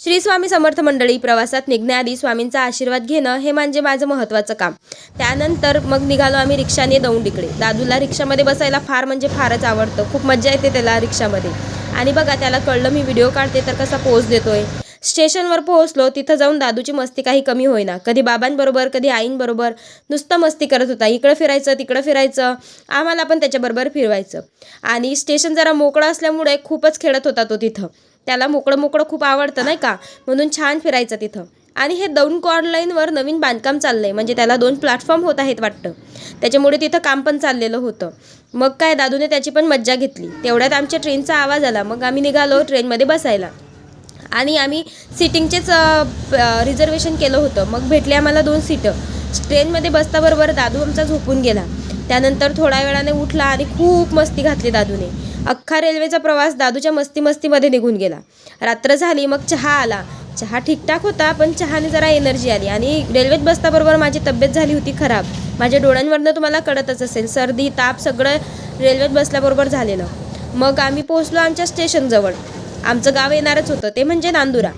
श्री स्वामी समर्थ मंडळी प्रवासात निघण्याआधी स्वामींचा आशीर्वाद घेणं हे म्हणजे माझं महत्त्वाचं काम. त्यानंतर मग निघालो आम्ही रिक्षाने दौंडीकडे. दादूला रिक्षामध्ये बसायला फार म्हणजे फारच आवडतं. खूप मजा येते त्याला रिक्षामध्ये. आणि बघा त्याला कळलं मी व्हिडिओ काढते तर कसा पोज देतोय. स्टेशनवर पोहोचलो तिथं जाऊन दादूची मस्ती काही कमी होईना. कधी बाबांबरोबर कधी आईंबरोबर. नुसतं मस्ती करत होता. इकडं फिरायचं तिकडं फिरायचं. आम्हाला पण त्याच्याबरोबर फिरवायचं. आणि स्टेशन जरा मोकळं असल्यामुळे खूपच खेळत होता तो तिथं. त्याला मोकळं मोकळं खूप आवडतं नाही का? म्हणून छान फिरायचं तिथं. आणि हे दोन कॉर्ड लाईनवर नवीन बांधकाम चाललंय. म्हणजे त्याला दोन प्लॅटफॉर्म होत आहेत वाटतं. त्याच्यामुळे तिथं काम पण चाललेलं होतं. मग काय दादूने त्याची पण मज्जा घेतली. तेवढ्यात आमच्या ट्रेनचा आवाज आला. मग आम्ही निघालो ट्रेनमध्ये बसायला. आणि आम्ही सिटिंगचेच रिझर्वेशन केलं होतं. मग भेटले आम्हाला दोन सीटं. ट्रेनमध्ये बसताबरोबर दादू आमचा झोपून गेला. त्यानंतर थोड्या वेळाने उठला आणि खूप मस्ती घातली दादूने. अख्खा रेल्वेचा प्रवास दादूच्या मस्ती मस्तीमध्ये निघून गेला. रात्र झाली मग चहा आला. चहा ठीकठाक होता पण चहाने जरा एनर्जी आली आणि रेल्वेत बसताबरोबर माझी तब्येत झाली होती खराब. माझ्या डोळ्यांवरनं तुम्हाला कळतच असेल सर्दी ताप सगळं रेल्वेत बसल्याबरोबर झालेलं. मग आम्ही पोहोचलो आमच्या स्टेशनजवळ. आमचं गाव येणारच होतं ते म्हणजे नांदुरा.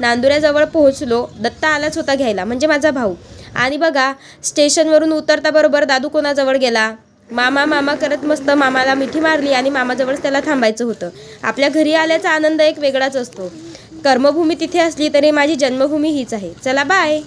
नांदुऱ्याजवळ पोहोचलो दत्ता आलाच होता घ्यायला म्हणजे माझा भाऊ. आणि बघा स्टेशनवरून उतरताबरोबर दादू कोणाजवळ गेला? मामा मामा करत मस्त मामाला मिठी मारली आणि मामाजवळच त्याला थांबायचं होतं. आपल्या घरी आल्याचा आनंद एक वेगळाच असतो. कर्मभूमी तिथे असली तरी माझी जन्मभूमी हीच आहे. चला बाय